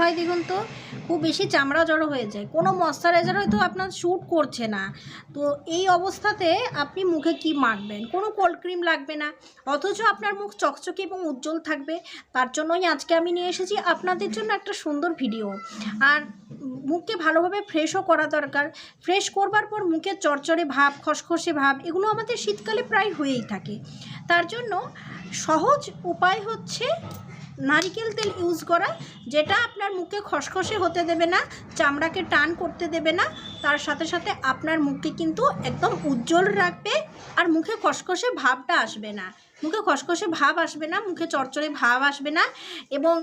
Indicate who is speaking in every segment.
Speaker 1: হয় দেখুন তো, খুব বেশি চামড়া জড়ো হয়ে যায়। কোনো ময়শ্চারাইজার হয়তো আপনার শ্যুট করছে না। তো এই অবস্থাতে আপনি মুখে কি মাখবেন? কোনো কোল্ড ক্রিম লাগবে না। অথচ আপনার মুখ চকচকে এবং উজ্জ্বল থাকবে। তার জন্যই আজকে আমি নিয়ে এসেছি আপনাদের জন্য একটা সুন্দর ভিডিও আর মুখকে ভালোভাবে ফ্রেশও করা দরকার। ফ্রেশ করবার পর মুখের চরচরে ভাব, খসখসে ভাব, এগুলো আমাদের শীতকালে প্রায় হয়েই থাকে। তার জন্য সহজ উপায় হচ্ছে নারিকেল তেল ইউজ করা, যেটা আপনার মুখে খসখসে হতে দেবে না, চামড়াকে টান করতে দেবে না, তার সাথে সাথে আপনার মুখকে কিন্তু একদম উজ্জ্বল রাখবে আর মুখে খসখসে ভাবটা আসবে না। মুখে খসখসে ভাব আসবে না, মুখে চরচরে ভাব আসবে না এবং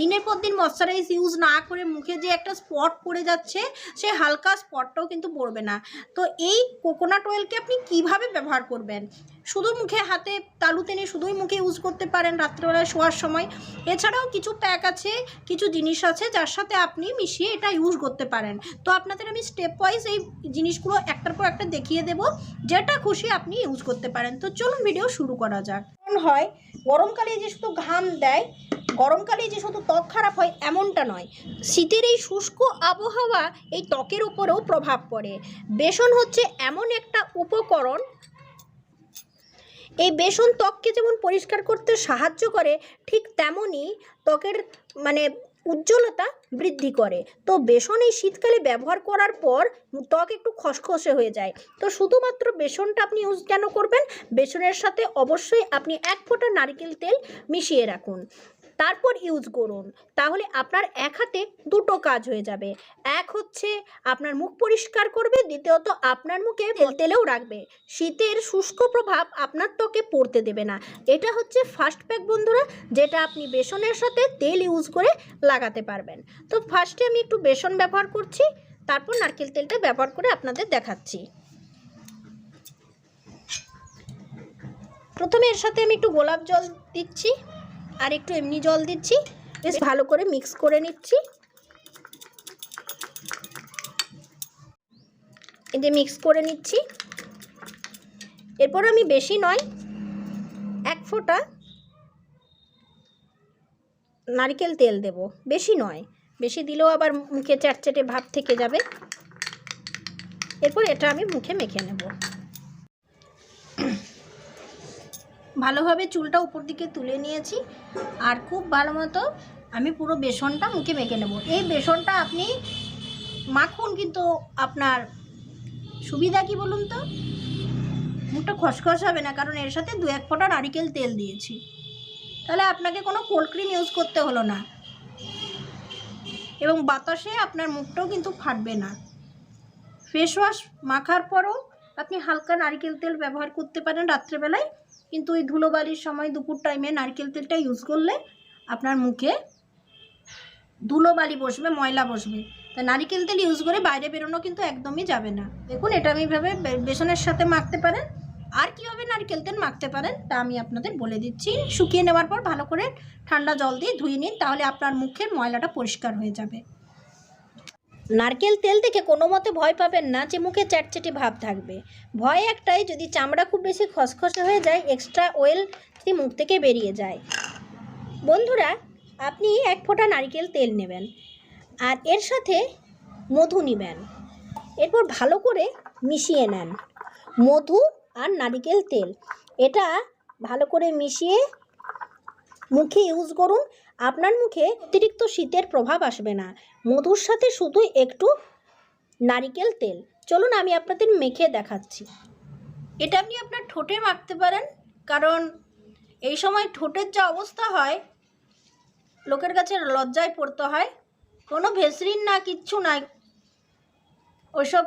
Speaker 1: দিনের পর দিন ময়শ্চারাইজ ইউজ না করে মুখে যে একটা স্পট পড়ে যাচ্ছে, সে হালকা স্পটটাও কিন্তু পড়বে না। তো এই কোকোনাট অয়েলকে আপনি কীভাবে ব্যবহার করবেন? শুধু মুখে হাতে তালু টেনে শুধুই মুখে ইউজ করতে পারেন রাত্রেবেলায় শোয়ার সময়। এছাড়াও কিছু প্যাক আছে, কিছু জিনিস আছে যার সাথে আপনি মিশিয়ে এটা ইউজ করতে পারেন। তো আপনাদের আমি স্টেপ ওয়াইজ এই জিনিসগুলো একটার পর একটা দেখিয়ে দেব, যেটা খুশি আপনি ইউজ করতে পারেন। তো চলুন ভিডিও শুরু করা যাক। কারণ হয়, গরমকালে যে শুধু ঘাম দেয়, গরমকালে যে শুধু ত্বক খারাপ হয়, এমনটা নয়। শীতের এই শুষ্ক আবহাওয়া এই ত্বকের উপরেও প্রভাব পড়ে। বেসন হচ্ছে এমন একটা উপকরণ। এই বেসন ত্বককে যেমন পরিষ্কার করতে সাহায্য করে, ঠিক তেমনই ত্বকের মানে উজ্জ্বলতা বৃদ্ধি করে। তো বেসন এই শীতকালে ব্যবহার করার পর ত্বক একটু খসখসে হয়ে যায়। তো শুধুমাত্র বেসনটা আপনি ইউজ কেন করবেন? বেসনের সাথে অবশ্যই আপনি এক ফোঁটা নারকেল তেল মিশিয়ে রাখুন। তারপর ইউজ করুন। তাহলে আপনার এক হাতে দুটো কাজ হয়ে যাবে। এক হচ্ছে আপনার মুখ পরিষ্কার করবে, দ্বিতীয়ত আপনার মুখে তেল তেলেও রাখবে। শীতের শুষ্ক প্রভাব আপনার ত্বকে পড়তে দেবে না। এটা হচ্ছে ফার্স্ট প্যাক বন্ধুরা, যেটা আপনি বেসনের সাথে তেল ইউজ করে লাগাতে পারবেন। তো ফার্স্টে আমি একটু বেসন ব্যবহার করছি, তারপর নারকেল তেলটা ব্যবহার করে আপনাদের দেখাচ্ছি। প্রথমে এর সাথে আমি একটু গোলাপ জল দিচ্ছি। আর একটু এমনি জল দিচ্ছি। বেশ ভালো করে মিক্স করে নিচ্ছি। যে মিক্স করে নিচ্ছি। এরপর আমি বেশি নয়, এক ফোঁটা নারকেল তেল দেব। বেশি নয়, বেশি দিলেও আবার মুখে চ্যাটচ্যাটে ভাব থেকে যাবে। এরপর এটা আমি মুখে মেখে নেব। ভালোভাবে চুলটা উপর দিকে তুলে নিয়েছি আর খুব ভালো মতো আমি পুরো বেসনটা মুখে মেখে নেব। এই বেসনটা আপনি মাখুন কিন্তু আপনার সুবিধা কি বলুন তো? মুখটা খসখস হবে না, কারণ এর সাথে দু এক ফোঁটা নারিকেল তেল দিয়েছি। তাহলে আপনাকে কোনো কোল্ড ক্রিম ইউজ করতে হলো না। এবং বাতাসে আপনার মুখটাও কিন্তু ফাটবে না। ফেস ওয়াশ মাখার পরও আপনি হালকা নারকেল তেল ব্যবহার করতে পারেন রাত্রেবেলায়। কিন্তু ওই ধুলোবালির সময় দুপুর টাইমে নারকেল তেলটা ইউজ করলে আপনার মুখে ধুলোবালি বসবে, ময়লা বসবে। তা নারিকেল তেল ইউজ করে বাইরে বেরোনো কিন্তু একদমই যাবে না। দেখুন, এটা আমি ভাবে বে- বেসনের সাথে মাখতে পারেন। আর কীভাবে নারকেল তেল মাখতে পারেন, তা আমি আপনাদের বলে দিচ্ছি। শুকিয়ে নেওয়ার পর ভালো করে ঠান্ডা জল দিয়ে ধুয়ে নিন, তাহলে আপনার মুখের ময়লাটা পরিষ্কার হয়ে যাবে। নারকেল তেল দেখে কোনো মতে ভয় পাবেন না যে মুখে চ্যাটচেটে ভাব থাকবে। ভয় একটাই যদি চামড়া খুব বেশি খসখসে হয়ে যায় এক্সট্রা অয়েল যদি মুখ থেকে বেরিয়ে যায়। বন্ধুরা, আপনি এক ফোঁটা নারকেল তেল নেবেন আর এর সাথে মধু নেবেন। এরপর ভালো করে মিশিয়ে নেন। মধু আর নারকেল তেল, এটা ভালো করে মিশিয়ে মুখে ইউজ করুন। আপনার মুখে অতিরিক্ত শীতের প্রভাব আসবে না। মধুর সাথে শুধু একটু নারিকেল তেল। চলুন আমি আপনাদের মেখে দেখাচ্ছি। এটা আপনি আপনার ঠোঁটে মাখতে পারেন, কারণ এই সময় ঠোঁটের যা অবস্থা হয়, লোকের কাছে লজ্জায় পড়তে হয়। কোনো ভেসরিন না, কিচ্ছু নাই। ওইসব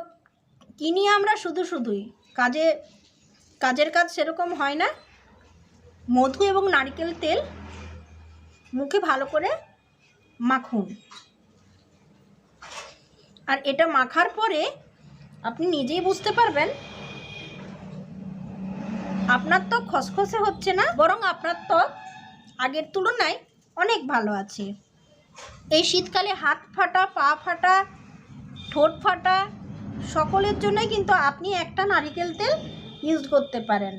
Speaker 1: কিনি আমরা শুধু শুধুই। কাজে, কাজের কাজ সেরকম হয় না। মধু এবং নারকেল তেল মুখে ভালো করে মাখুন। আর এটা মাখার পরে আপনি নিজেই বুঝতে পারবেন, আপনার ত্বক খসখসে হচ্ছে না, বরং আপনার ত্বক আগের তুলনায় অনেক ভালো আছে। এই শীতকালে হাত ফাটা, পা ফাটা, ঠোঁট ফাটা, সকলের জন্যই কিন্তু আপনি একটা নারিকেল তেল ইউজ করতে পারেন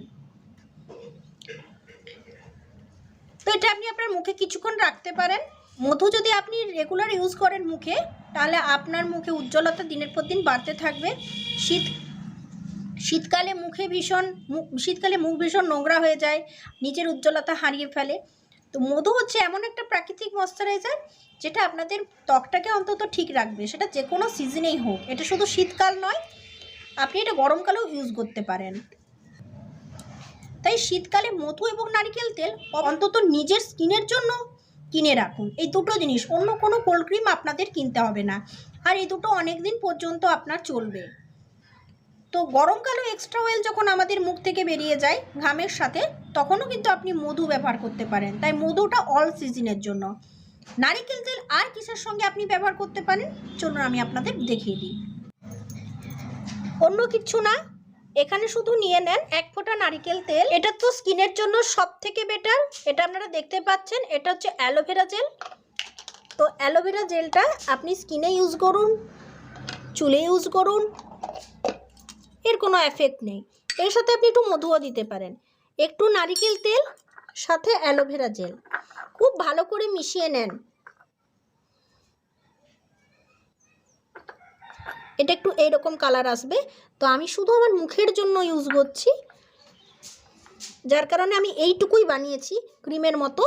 Speaker 1: তো এটা আপনি আপনার মুখে কিছুক্ষণ রাখতে পারেন। মধু যদি আপনি রেগুলার ইউজ করেন মুখে, তাহলে আপনার মুখে উজ্জ্বলতা দিনের পর দিন বাড়তে থাকবে। শীত, শীতকালে মুখে ভীষণ মুখ- শীতকালে মুখ ভীষণ নোংরা হয়ে যায়, নিজের উজ্জ্বলতা হারিয়ে ফেলে। তো মধু হচ্ছে এমন একটা প্রাকৃতিক ময়শ্চারাইজার যেটা আপনাদের ত্বকটাকে অন্তত ঠিক রাখবে। সেটা যে কোনো সিজনেই হোক। এটা শুধু শীতকাল নয়, আপনি এটা গরমকালেও ইউজ করতে পারেন। তাই শীতকালে মধু এবং নারকেল তেল অন্তত নিজের স্কিনের জন্য কিনে রাখুন। এই দুটো জিনিস, অন্য কোনো কোল্ড ক্রিম আপনাদের কিনতে হবে না। আর এই দুটো অনেক দিন পর্যন্ত আপনার চলবে। তো গরমকালেও এক্সট্রা অয়েল যখন আমাদের মুখ থেকে বেরিয়ে যায় ঘামের সাথে, তখনও কিন্তু আপনি মধু ব্যবহার করতে পারেন। তাই মধুটা অল সিজনের জন্য। নারিকেল তেল আর কিসের সঙ্গে আপনি ব্যবহার করতে পারেন? চলুন আমি আপনাদের দেখিয়ে দিই। অন্য কিছু না। এখানে শুধু নিয়ে নেন এক ফোঁটা নারিকেল তেল। এটা তো স্কিনের জন্য সব থেকে বেটার এটা আপনারা দেখতে পাচ্ছেন, এটা হচ্ছে অ্যালোভেরা জেল। তো অ্যালোভেরা জেলটা আপনি স্কিনে ইউজ করুন, চুলে ইউজ করুন, এর কোনো এফেক্ট নেই। এর সাথে আপনি একটু মধুও দিতে পারেন। একটু নারিকেল তেল, সাথে অ্যালোভেরা জেল। খুব ভালো করে মিশিয়ে নেন। এটা একটু এইরকম কালার আসবে। তো আমি শুধু আমার মুখের জন্য ইউজ করছি। যার কারণে আমি এইটুকুই বানিয়েছি ক্রিমের মতো।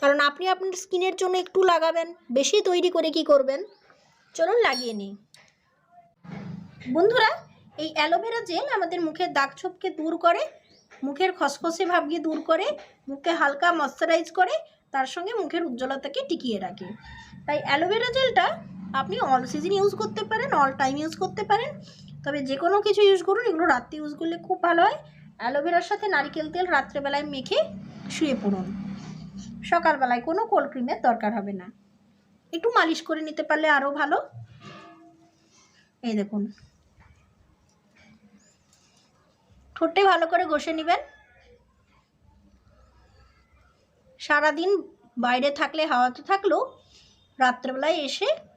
Speaker 1: কারণ আপনি আপনার স্কিনের জন্য একটু লাগাবেন, বেশি তৈরি করে কি করবেন? চলুন লাগিয়ে নিই। বন্ধুরা, এই অ্যালোভেরা জেল আমাদের মুখের দাগ ছোপকে দূর করে, মুখের খসখসে ভাবকে দূর করে, মুখকে হালকা ময়শ্চারাইজ করে, তার সঙ্গে মুখের উজ্জ্বলতাকে টিকিয়ে রাখে। তাই অ্যালোভেরা জেলটা আপনি অল সিজন ইউজ করতে পারেন অল টাইম ইউজ করতে পারেন। তবে যে কোনো কিছু ইউজ করুন, এগুলো রাত্রে ইউজ করলে খুব ভালো হয়। অ্যালোভেরার সাথে নারকেল তেল রাত্রেবেলায় মেখে শুয়ে পড়ুন। সকালবেলায় কোনো কোল্ড ক্রিমের দরকার হবে না। একটু মালিশ করে নিতে পারলে আরও ভালো। এই দেখুন। ঠোঁটে ভালো করে ঘষে নেবেন। সারাদিন বাইরে থাকলে, হাওয়াতে থাকলেও রাত্রেবেলায় এসে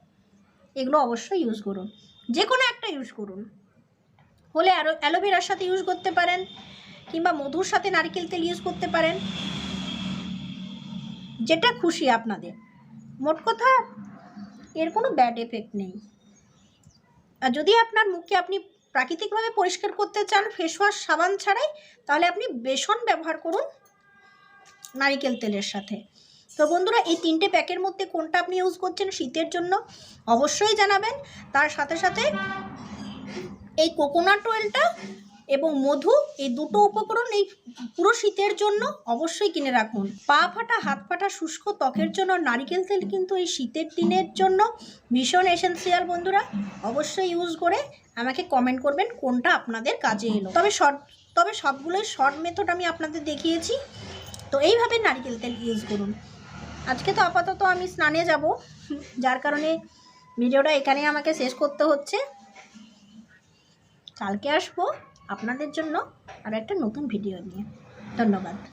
Speaker 1: এগুলো অবশ্যই ইউজ করুন। যে কোনো একটা ইউজ করুন। হলে অ্যারো, অ্যালোভেরার সাথে ইউজ করতে পারেন, কিংবা মধুর সাথে নারকেল তেল ইউজ করতে পারেন। যেটা খুশি আপনাদের। মোট কথা, এর কোনো ব্যাড এফেক্ট নেই। আর যদি আপনার মুখকে আপনি প্রাকৃতিকভাবে পরিষ্কার করতে চান ফেস ওয়াশ সাবান ছাড়াই, তাহলে আপনি বেসন ব্যবহার করুন নারিকেল তেলের সাথে। তো বন্ধুরা, এই তিনটে প্যাকের মধ্যে কোনটা আপনি ইউজ করছেন শীতের জন্য অবশ্যই জানাবেন। তার সাথে সাথে এই কোকোনাট অয়েলটা এবং মধু, এই দুটো উপকরণ এই পুরো শীতের জন্য অবশ্যই কিনে রাখুন। পা ফাটা, হাত ফাটা শুষ্ক ত্বকের জন্য নারিকেল তেল কিন্তু এই শীতের দিনের জন্য ভীষণ এসেন্সিয়াল বন্ধুরা। অবশ্যই ইউজ করে আমাকে কমেন্ট করবেন কোনটা আপনাদের কাজে এলো। তবে শর্ট তবে সবগুলোই শর্ট মেথড আমি আপনাদের দেখিয়েছি। তো এইভাবে নারকেল তেল ইউজ করুন। আজকে তো আপাতত আমি স্নানে যাব। যার কারণে ভিডিওটা এখানে আমাকে শেষ করতে হচ্ছে। কালকে আসব আপনাদের জন্য আর একটা নতুন ভিডিও নিয়ে। ধন্যবাদ।